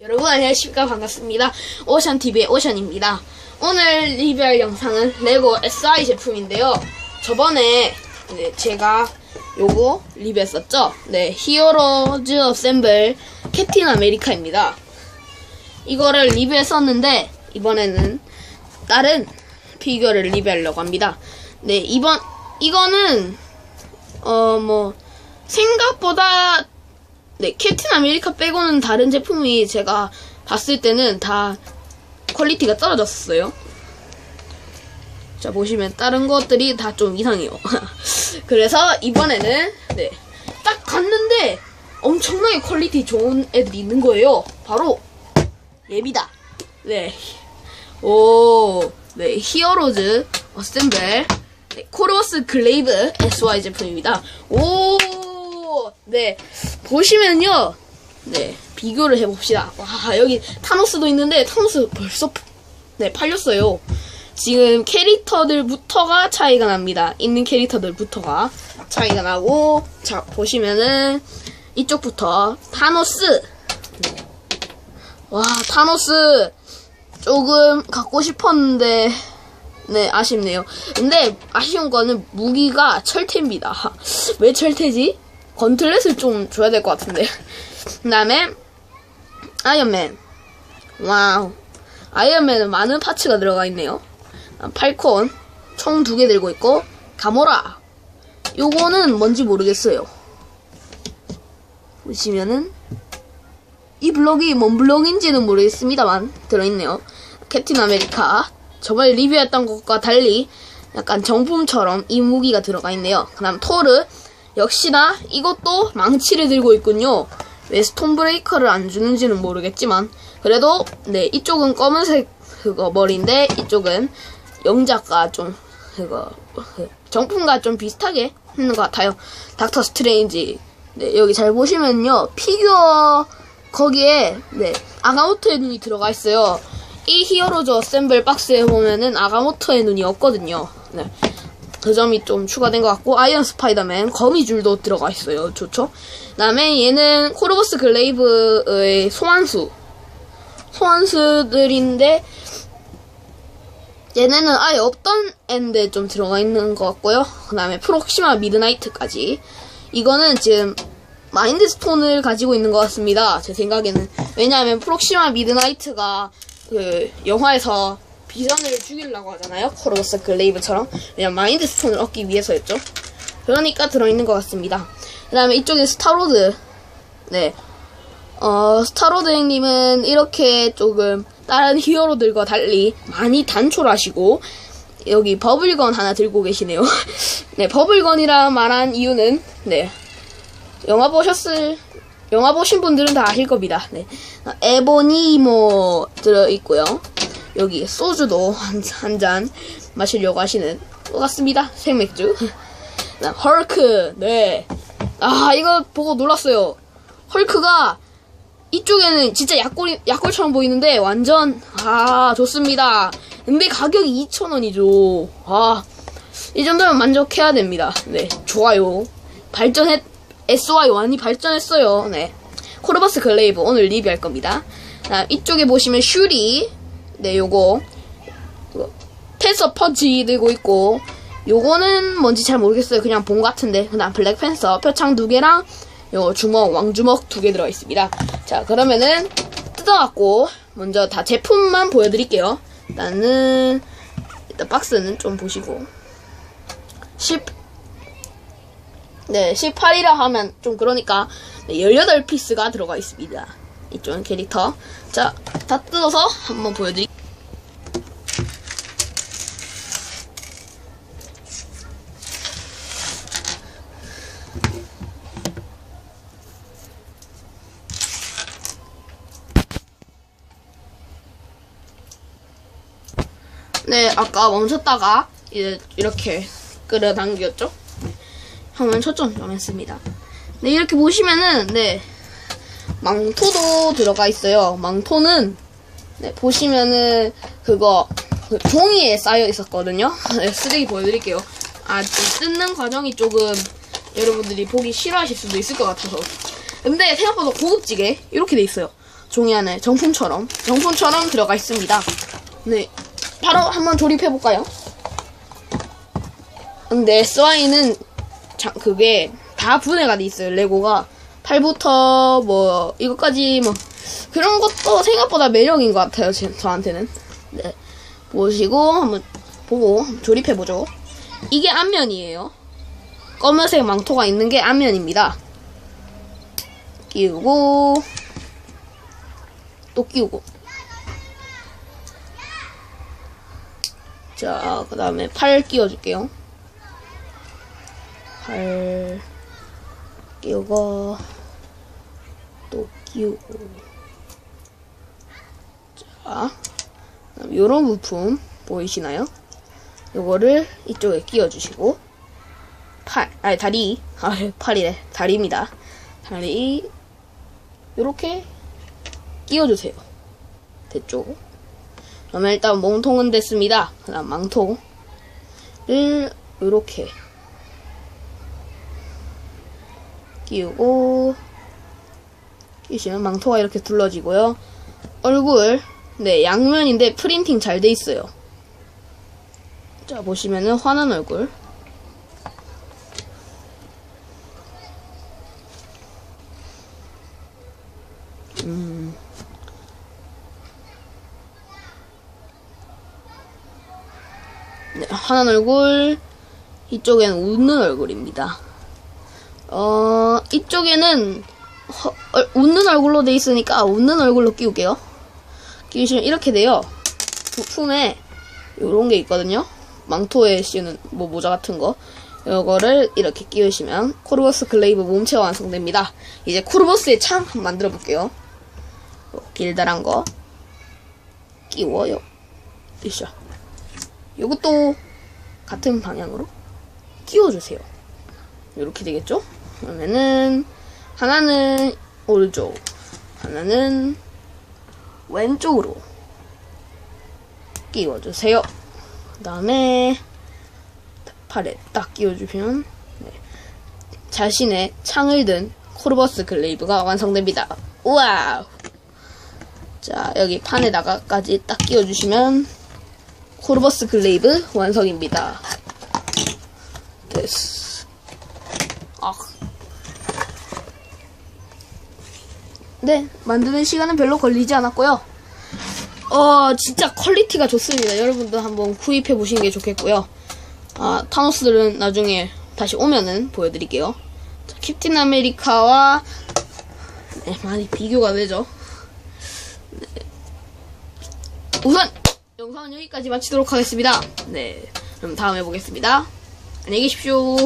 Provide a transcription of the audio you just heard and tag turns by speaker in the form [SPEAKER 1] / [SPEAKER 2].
[SPEAKER 1] 여러분 안녕하십니까? 반갑습니다. 오션TV의 오션입니다. 오늘 리뷰할 영상은 레고 SI 제품인데요. 저번에 네, 제가 요거 리뷰했었죠? 네 히어로즈 어셈블 캡틴 아메리카입니다. 이거를 리뷰했었는데 이번에는 다른 피규어를 리뷰하려고 합니다. 네 이번 이거는 어 뭐 생각보다 네, 캡틴 아메리카 빼고는 다른 제품이 제가 봤을 때는 다 퀄리티가 떨어졌어요. 자, 보시면 다른 것들이 다 좀 이상해요. 그래서 이번에는, 네, 딱 갔는데 엄청나게 퀄리티 좋은 애들이 있는 거예요. 바로, 예비다. 네. 오, 네, 히어로즈 어셈블, 네, 코르워스 글레이브 SY 제품입니다. 오, 네, 보시면요. 네, 비교를 해봅시다. 와, 여기 타노스도 있는데, 타노스 벌써, 네, 팔렸어요. 지금 캐릭터들부터가 차이가 납니다. 있는 캐릭터들부터가 차이가 나고, 자, 보시면은, 이쪽부터, 타노스. 네. 와, 타노스. 조금 갖고 싶었는데, 네, 아쉽네요. 근데, 아쉬운 거는 무기가 철퇴입니다. 왜 철퇴지? 건틀렛을 좀 줘야 될 것 같은데. 그 다음에, 아이언맨. 와우. 아이언맨은 많은 파츠가 들어가 있네요. 아, 팔콘. 총 두 개 들고 있고, 가모라. 요거는 뭔지 모르겠어요. 보시면은, 이 블록이 뭔 블록인지는 모르겠습니다만, 들어있네요. 캡틴 아메리카. 저번에 리뷰했던 것과 달리, 약간 정품처럼 이 무기가 들어가 있네요. 그 다음 토르. 역시나 이것도 망치를 들고 있군요. 왜 스톤 브레이커를 안 주는지는 모르겠지만 그래도 네 이쪽은 검은색 그거 머리인데 이쪽은 영작과 좀 그거 정품과 좀 비슷하게 했는 것 같아요. 닥터 스트레인지 네 여기 잘 보시면요 피규어 거기에 네 아가모토의 눈이 들어가 있어요. 이 히어로즈 어셈블 박스에 보면은 아가모토의 눈이 없거든요. 네. 그 점이 좀 추가된 것 같고 아이언 스파이더맨 거미줄도 들어가 있어요. 좋죠? 그다음에 얘는 코르버스 글레이브의 소환수 소환수들인데 얘네는 아예 없던 앤데 좀 들어가 있는 것 같고요. 그 다음에 프록시마 미드나이트까지 이거는 지금 마인드 스톤을 가지고 있는 것 같습니다. 제 생각에는 왜냐하면 프록시마 미드나이트가 그 영화에서 비전을 죽이려고 하잖아요. 코르버스 글레이브처럼. 그냥 마인드 스톤을 얻기 위해서였죠. 그러니까 들어있는 것 같습니다. 그 다음에 이쪽에 스타로드. 네. 어, 스타로드 형님은 이렇게 조금 다른 히어로들과 달리 많이 단촐하시고, 여기 버블건 하나 들고 계시네요. 네, 버블건이라 말한 이유는, 네. 영화 보셨을, 영화 보신 분들은 다 아실 겁니다. 네. 에보니모 들어있고요. 여기 소주도 한잔 마시려고 하시는 것 같습니다. 생맥주. 헐크, 네. 아, 이거 보고 놀랐어요. 헐크가 이쪽에는 진짜 약골, 약골처럼 보이는데 완전, 아, 좋습니다. 근데 가격이 2,000원이죠. 아, 이 정도면 만족해야 됩니다. 네, 좋아요. 발전했, SY 많이 발전했어요. 네. 코르바스 글레이브 오늘 리뷰할 겁니다. 자, 이쪽에 보시면 슈리, 네, 요거. 텐서 퍼지 들고 있고, 요거는 뭔지 잘 모르겠어요. 그냥 본 같은데. 그 다음 블랙팬서 표창 두 개랑, 요 주먹, 왕주먹 두 개 들어 있습니다. 자, 그러면은, 뜯어갖고, 먼저 다 제품만 보여드릴게요. 일단은, 일단 박스는 좀 보시고. 10, 네, 18이라 하면 좀 그러니까, 네, 18피스가 들어가 있습니다. 이쪽은 캐릭터. 자, 다 뜯어서 한번 보여드릴게요. 네, 아까 멈췄다가 이제 이렇게 끌어당겼죠? 네, 화면 초점 좀 했습니다. 네, 이렇게 보시면은 네 망토도 들어가 있어요. 망토는 네, 보시면은 그거 그 종이에 쌓여 있었거든요. 네, 쓰레기 보여드릴게요. 아, 좀 뜯는 과정이 조금 여러분들이 보기 싫어하실 수도 있을 것 같아서. 근데 생각보다 고급지게 이렇게 돼 있어요. 종이 안에 정품처럼 정품처럼 들어가 있습니다. 네, 바로 한번 조립해 볼까요? 근데 자, 그게 다 분해가 돼 있어요. 레고가 팔부터 뭐 이것까지 뭐 그런 것도 생각보다 매력인 것 같아요. 제, 저한테는. 네, 보시고 한번 보고 조립해 보죠. 이게 앞면이에요. 검은색 망토가 있는 게 앞면입니다. 끼우고 또 끼우고 자, 그 다음에 팔 끼워줄게요. 팔 끼우고 또 끼우고 자, 요런 부품 보이시나요? 요거를 이쪽에 끼워주시고 팔, 아니 다리, 아 팔이래 다리입니다. 다리 요렇게 끼워주세요. 됐죠? 그러면 일단 몸통은 됐습니다. 그다음 망통을 요렇게 끼우고 끼시면 망토가 이렇게 둘러지고요. 얼굴 네 양면인데 프린팅 잘 돼 있어요. 자 보시면은 화난 얼굴 음. 네, 화난 얼굴 이쪽에는 웃는 얼굴입니다. 어 이쪽에는 허- 얼- 웃는 얼굴로 돼 있으니까 웃는 얼굴로 끼울게요. 끼우시면 이렇게 돼요. 부품에 요런 게 있거든요. 망토에 씌우는 뭐 모자 같은 거. 요거를 이렇게 끼우시면 코르버스 글레이브 몸체가 완성됩니다. 이제 코르버스의 창 한번 만들어 볼게요. 요 길다란 거 끼워요. 으쌰. 요것도 같은 방향으로 끼워주세요. 이렇게 되겠죠? 그러면은 하나는 오른쪽, 하나는 왼쪽으로 끼워주세요. 그 다음에 팔에 딱 끼워주면 네. 자신의 창을 든 코르버스 글레이브가 완성됩니다. 우와! 자 여기 판에다가까지 딱 끼워주시면 코르버스 글레이브 완성입니다. 됐어. 아. 네, 만드는 시간은 별로 걸리지 않았고요. 어, 진짜 퀄리티가 좋습니다. 여러분도 한번 구입해 보시는 게 좋겠고요. 아, 타노스들은 나중에 다시 오면은 보여드릴게요. 자, 캡틴 아메리카와 네, 많이 비교가 되죠. 네. 우선 영상은 여기까지 마치도록 하겠습니다. 네, 그럼 다음에 보겠습니다. 안녕히 계십시오.